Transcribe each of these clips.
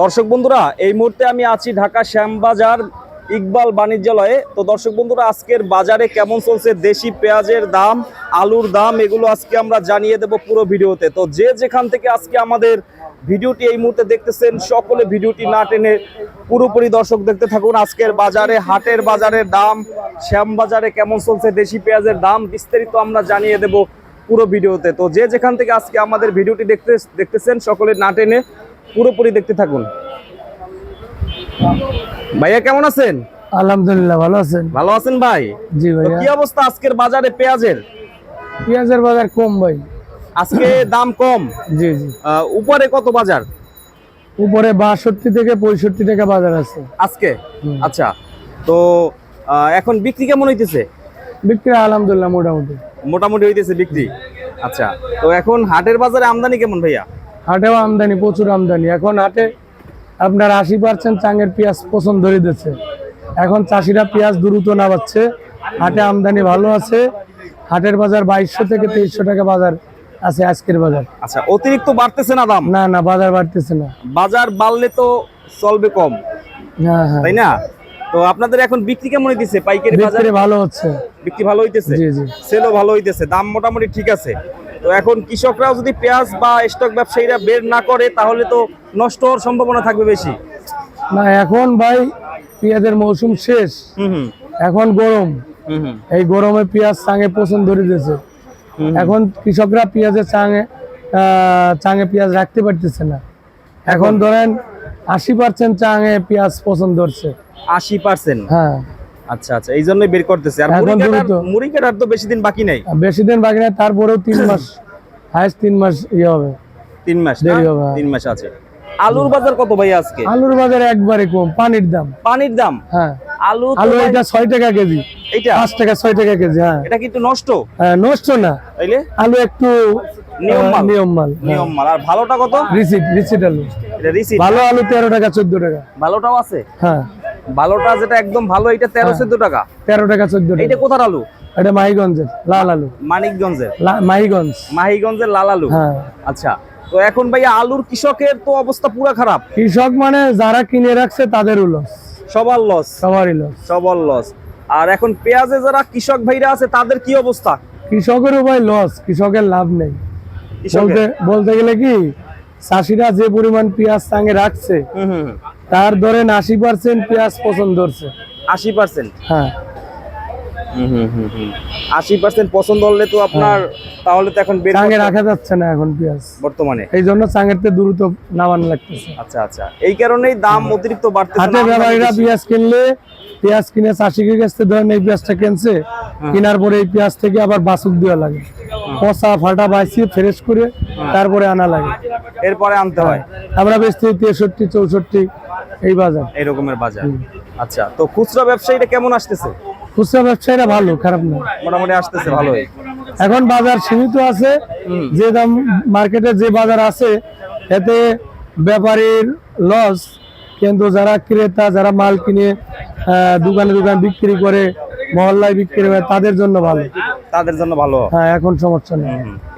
দর্শক বন্ধুরা, এই মুহূর্তে আমি আছি ঢাকা শ্যামবাজার ইকবাল বাণিজ্যালয়ে। তো দর্শক বন্ধুরা, আজকের বাজারে কেমন চলছে? দেশি পেঁয়াজের দাম, আলুর দাম, এগুলো আজকে আমরা জানিয়ে দেব পুরো ভিডিওতে। তো যে যেখান থেকে আজকে আমাদের ভিডিওটি এই মুহূর্তে দেখতেছেন, সকলে ভিডিওটি না টেনে পুরোপুরি দর্শক দেখতে থাকুন। আজকের বাজারে, হাটের বাজারের দাম, শ্যামবাজারে কেমন চলছে, দেশি পেঁয়াজের দাম, বিস্তারিত আমরা জানিয়ে দেব পুরো ভিডিওতে। তো যে যেখান থেকে আজকে আমাদের ভিডিওটি দেখতে দেখতেছেন, সকলে না টেনে পুরোপুরি দেখতে থাকুন। ভাইয়া কেমন আছেন? আলহামদুলিল্লাহ ভালো আছেন? ভালো আছেন ভাই? জি তো ভাইয়া। কি অবস্থা আজকের বাজারে পেঁয়াজের? পেঁয়াজের বাজার কম ভাই। আজকে দাম কম? জি জি। উপরে কত বাজার? উপরে বাষট্টি থেকে পঁয়ষট্টি টাকা বাজার আছে। আজকে? আচ্ছা। তো এখন বিক্রি কেমন হইতেছে? বিক্রি আলহামদুলিল্লাহ মোটামুটি। মোটামুটি হইতেছে বিক্রি। আচ্ছা। তো এখন হাটের বাজারে আমদানি কেমন ভাইয়া? হাটেও আমদানি প্রচুর আমদানি। এখন হাটে আপনার আশি পার্সেন্ট চাঙের পেঁয়াজ পছন্দ ধরে দিচ্ছে এখন চাষিরা পেঁয়াজ দ্রুত নামাচ্ছে। হাটে আমদানি ভালো আছে। হাটের বাজার বাইশশো থেকে তেইশশো টাকা বাজার আছে আজকের বাজার। আচ্ছা অতিরিক্ত বাড়তেছে না দাম? না না বাজার বাড়তেছে না। বাজার বাড়লে তো চলবে কম। হ্যাঁ হ্যাঁ। তাই না? তো আপনাদের এখন বিক্রি কেমন হইতেছে? পাইকারি বাজারে? ভালো হচ্ছে। বিক্রি ভালো হইতেছে? জি জি। সেলও ভালো হইতেছে। দাম মোটামুটি ঠিক আছে। তো এখন কৃষকরাও যদি পেঁয়াজ বা স্টক ব্যবসায়ীরা বের না করে তাহলে তো নষ্ট হওয়ার সম্ভাবনা থাকবে বেশি। না এখন ভাই পেঁয়াজের মৌসুম শেষ। এখন গরম। এই গরমে পেঁয়াজ চাঙে পছন্দ ধরে দিয়েছে এখন কৃষকরা পেঁয়াজের চাঙে চাঙে পেঁয়াজ রাখতে পারতেছে না। এখন ধরেন আশি পার্সেন্ট চাঙে পেঁয়াজ পছন্দ ধরছে আশি পার্সেন্ট হ্যাঁ। আচ্ছা আচ্ছা এই জন্যই বের করতেছে। আর মুড়ি কাটার তো বেশি দিন বাকি নাই। বেশি দিন বাকি নেই তারপরেও তিন মাস হায়েস্ট তিন মাস ইয়ে হবে। তিন মাস দেরি হবে। তিন মাস আছে। আলুর বাজার কত ভাই আজকে? আলুর বাজার একবারে কম পানির দাম। পানির দাম? হ্যাঁ। আলু আলু এটা ছয় টাকা কেজি। এইটা? পাঁচ টাকা ছয় টাকা কেজি হ্যাঁ। এটা কিন্তু নষ্ট? হ্যাঁ, নষ্ট না। তাইলে? আলু একটু নিয়ম মাল। নিয়ম মাল নিয়ম মাল। আর ভালোটা কত? রিসিট রিসিট আলু। এটা রিসিট। ভালো আলু তেরো টাকা চোদ্দ টাকা। ভালোটাও আছে? হ্যাঁ। ভালোটা যেটা একদম ভালো এটা তেরো চোদ্দ টাকা। তেরো টাকা চোদ্দ টাকা। কোথার আলু? এটা মাহিগঞ্জের লাল আলু। মানিকগঞ্জের? মাহিগঞ্জ। মাহিগঞ্জের লাল আলু? হ্যাঁ। আচ্ছা তো এখন ভাই আলুর কৃষকের তো অবস্থা পুরা খারাপ। কৃষক মানে যারা কিনে রাখছে তাদেরও লস সবার লস। সবারই লস। সবার লস। আর এখন পেঁয়াজে যারা কৃষক ভাইরা আছে তাদের কি অবস্থা? কৃষকের উপায় লস কৃষকের লাভ নেই। বলতে বলতে গেলে কি চাষিরা যে পরিমাণ পেঁয়াজ সঙ্গে রাখছে তার ধরেন আশি পার্সেন্ট পেঁয়াজ পছন্দ ধরছে আশি পার্সেন্ট হ্যাঁ। আশি পার্সেন্ট পছন্দ হলে তো আপনার তাহলে তো এখন চাঙে রাখা যাচ্ছে না এখন পেঁয়াজ। বর্তমানে। এই জন্য চাঙেরতে দ্রুত নামানো লাগতেছে। আচ্ছা আচ্ছা। এই কারণেই দাম অতিরিক্ত বাড়তেছে হাটে না, আমদানি ব্যাপারীরা বেশি। পেঁয়াজ কিনলে পেঁয়াজ কিনে চাষিকে কাছ ধরেন এই পেঁয়াজটা কিনছে কেনার পরে এই পেঁয়াজ থেকে আবার বাসুক দেওয়া লাগে। পচা ফাটা বাইসিয়ে ফ্রেশ করে তারপরে আনা লাগে। এরপরে আনতে হয়। আমরা বেচতে তেষট্টি চৌষট্টি। এই বাজার। এই রকমের বাজার। আচ্ছা তো খুচরা ব্যবসায়ীটা কেমন আসতেছে? খুচরা ব্যবসায়ীরা ভালো খারাপ না। মোটামুটি আসতেছে ভালোই। এখন বাজার সীমিত আছে। যে দাম মার্কেটে যে বাজার আছে এতে ব্যাপারীর লস কিন্তু যারা ক্রেতা যারা মাল কিনে দোকানে দোকান বিক্রি করে মহল্লায় বিক্রি করে তাদের জন্য ভালো। তাদের জন্য ভালো। হ্যাঁ এখন সমস্যা নেই।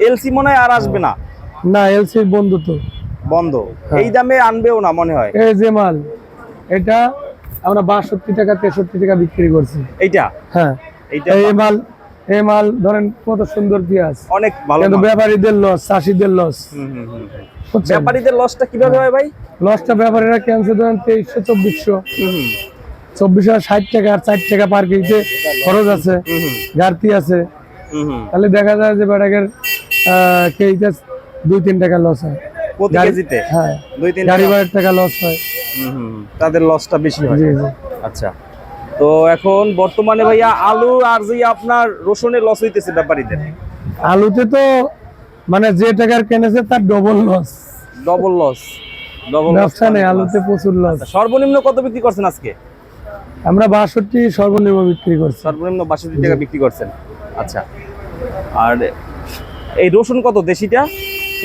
এলসি মনে হয় আর আসবে না। না এলসি বন্ধু তো। বন্ধ। হ্যাঁ। এই দামে আনবেও না মনে হয়। এই যে মাল এটা আমরা বাষট্টি টাকা তেষট্টি টাকা বিক্রি করছি। এইটা? হ্যাঁ। এইটা এই মাল? এই মাল ধরেন কত সুন্দর পেঁয়াজ। অনেক ভালো কিন্তু। ব্যাপারীদের লস চাষিদের লস হুম, হুম, ব্যাপারীদের লসটা কীভাবে হয় ভাই? লসটা ব্যাপারীরা ক্যান্সেল ধরেন তেইশশো চব্বিশশো। চব্বিশশো ষাট টাকা আর ষাট টাকা পার কেজিতে খরচ আছে ঘাটতি আছে। তাহলে দেখা যায় যে বেটাকের কেজিতে দুই তিন টাকা লস হয়। প্রতি কেজিতে? হ্যাঁ। দুই তিন গাড়ি টাকা। ভাড়ার টাকা লস হয়। তাদের লসটা বেশি হয়। আচ্ছা। তো এখন বর্তমানে ভাইয়া আলু আর যে আপনার রসুনের লস হইতেছে ব্যাপারীদের? আলুতে তো মানে যে টাকার কিনেছে তার double loss double loss double ব্যবসা নেই আলুতে প্রচুর লস সর্বনিম্ন কত বিক্রি করছেন আজকে? আমরা বাষট্টি সর্বনিম্ন বিক্রি করছি। সর্বনিম্ন বাষট্টি টাকা বিক্রি করছেন। আচ্ছা। আর এই রসুন কত দেশিটা?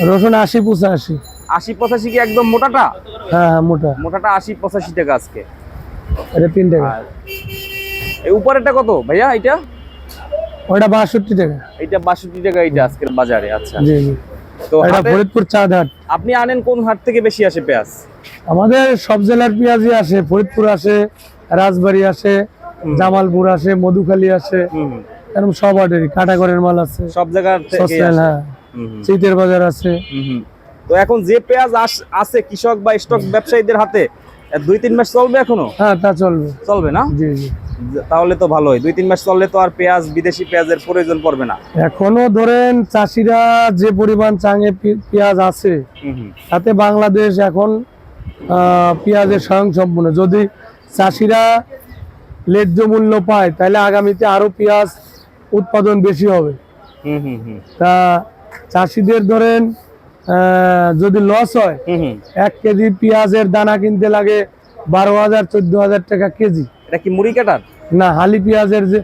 রসুন আশি পঁচাশি। আশি পঁচাশি কি একদম মোটাটা? হ্যাঁ হ্যাঁ মোটা। মোটাটা আশি পঁচাশি টাকা আজকে। এটা তিন টাকা। এই উপরেরটা কত ভাইয়া এটা ওটা বাষট্টি টাকা। এইটা বাষট্টি টাকা এইটা আজকের বাজারে আচ্ছা। জি জি। তো এটা ফরিদপুর চাঁদ হাট। আপনি আনেন কোন হাট থেকে বেশি আসে পেঁয়াজ? আমাদের সব জেলার পেঁয়াজই আসে। ফরিদপুর আসে রাজবাড়ি আসে জামালপুর আসে মধুখালী আসে। এরকম সব হাটেরই কাটাগড়ের মাল আছে। সব জায়গার থেকে হ্যাঁ। চিতের বাজার আছে। তো এখন যে পেঁয়াজ আস- আছে কৃষক বা স্টক ব্যবসায়ীদের হাতে দুই তিন মাস চলবে এখনও? হ্যাঁ তা চলবে। চলবে না? জি জি। তাহলে তো ভালোই। দুই তিন মাস চললে তো আর পেঁয়াজ বিদেশি পেঁয়াজের প্রয়োজন পড়বে না। এখনও ধরেন চাষিরা যে পরিমাণ চাঙে পেঁয়াজ আছে তাতে বাংলাদেশ এখন পেঁয়াজের স্বয়ংসম্পূর্ণ। যদি চাষিরা ন্যায্য মূল্য পায় তাহলে আগামীতে আরও পেঁয়াজ উৎপাদন বেশি হবে। হুম হুম হুম। তা চাষিদের ধরেন যদি লস হয় এক কেজি পেঁয়াজের দানা কিনতে লাগে বারো হাজার চোদ্দ হাজার টাকা কেজি। এটা কি মুড়ি কাটার? না হালি পেঁয়াজের যে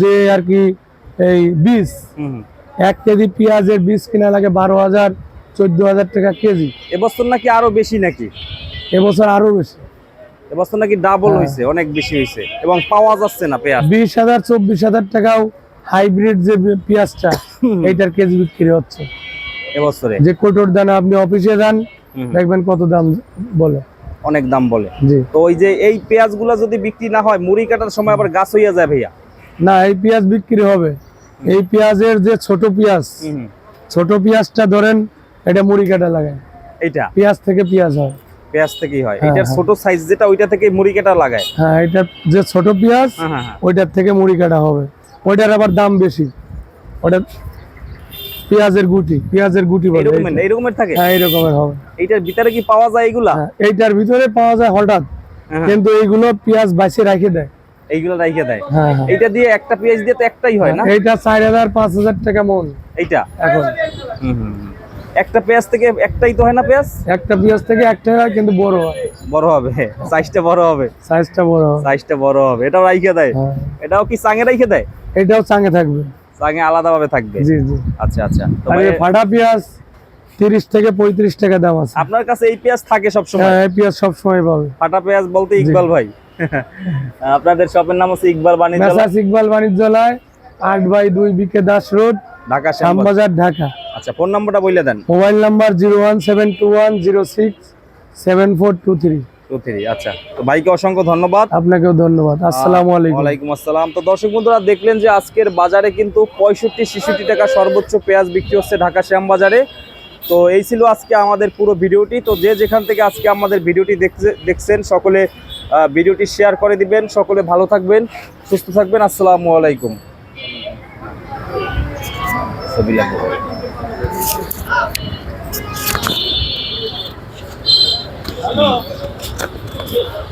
যে আর কি এই বীজ। এক কেজি পেঁয়াজের বীজ কিনা লাগে বারো হাজার চোদ্দ হাজার টাকা কেজি। এবছর নাকি আরও বেশি নাকি? এবছর আরও বেশি। এবছর নাকি ডাবল হ্যাঁ। হয়েছে অনেক বেশি হয়েছে এবং পাওয়া যাচ্ছে না পেঁয়াজ। বিশ হাজার চব্বিশ হাজার টাকাও হাইব্রিড যে পেঁয়াজটা এইটার কেজি বিক্রি হচ্ছে। এবছরে? যে কোটোর দানা আপনি অফিসে যান হুম। দেখবেন কত দাম বলে। অনেক দাম বলে। তো ওই যে এই পেঁয়াজগুলো যদি বিক্রি না হয় মুড়ি কাটার সময় আবার গাছ হইয়া যায় ভাইয়া? না এই পেঁয়াজ বিক্রি হবে। এই পেঁয়াজের যে ছোট পেঁয়াজ ছোট পেঁয়াজটা ধরেন এটা মুড়ি কাটা লাগায়। এইটা? পেঁয়াজ থেকে পেঁয়াজ হয়। পেঁয়াজ থেকেই হয়। হ্যাঁ, এটার হ্যাঁ। ছোট সাইজ যেটা ওইটা থেকে মুড়ি কাটা লাগায়? হ্যাঁ এটা যে ছোট পেঁয়াজ হ্যাঁ। ওইটার থেকে মুড়ি কাটা হবে। ওইটার আবার দাম বেশি। ওটা পেঁয়াজের গুটি পেঁয়াজের গুটি বলে এইরকমের থাকে? হ্যাঁ এইরকমের হবে। এইটার ভিতরে কি পাওয়া যায় এগুলা? হ্যাঁ, এইটার ভিতরে পাওয়া যায় হঠাৎ। হ্যাঁ, কিন্তু এইগুলো পেঁয়াজ বাইসে রাখে দেয়। এইগুলো রাইখে দেয়। হ্যাঁ এইটা দিয়ে একটা পেঁয়াজ দিয়ে তো একটাই হয় না? এইটা চার হাজার পাঁচ হাজার টাকা মন। এইটা? এখন। একটা পেঁয়াজ থেকে একটাই তো হয় না পেঁয়াজ? একটা পেঁয়াজ থেকে একটা হয় কিন্তু বড় হয়। বড় হবে। সাইজটা বড় হবে। সাইজটা বড় হয় সাইজটা বড় হবে। এটাও রাইখে দেয়। এটাও কি চাঙে রাইখে দেয়? এটাও চাঙে থাকবে। চাঙে আলাদা ভাবে থাকবে? জি জি। আচ্ছা আচ্ছা। আর ফাটা পেঁয়াজ তিরিশ থেকে পঁয়ত্রিশ টাকা দাম আছে। আপনার কাছে এই পেঁয়াজ থাকে সব সময় হ্যাঁ এই পেঁয়াজ সবসময় পাবে। ফাটা পেঁয়াজ বলতে ইকবাল ভাই। আপনাদের শপের নাম হচ্ছে ইকবাল বাণিজ্য মেসাস ইকবাল বাণিজ্যালয় আট বাই দুই B K Das road Dhaka Shyambazar. Dhaka. আচ্ছা ফোন নাম্বারটা বলে দেন। Mobile number zero one seven two three আচ্ছা। তো ভাইকে অসংখ্য ধন্যবাদ। আপনাকেও ধন্যবাদ। আসসালামু আলাইকুম। ওয়ালাইকুম আসসালাম। তো দর্শক বন্ধুরা দেখলেন যে আজকের বাজারে কিন্তু পঁয়ষট্টি ছেষট্টি টাকা সর্বোচ্চ পেঁয়াজ বিক্রি হচ্ছে ঢাকা শ্যাম বাজারে তো এই ছিল আজকে আমাদের পুরো ভিডিওটি। তো যে যেখান থেকে আজকে আমাদের ভিডিওটি দেখছে দেখছেন সকলে ভিডিওটি শেয়ার করে দিবেন। সকলে ভালো থাকবেন সুস্থ থাকবেন। আসসালামু আলাইকুম। Yeah.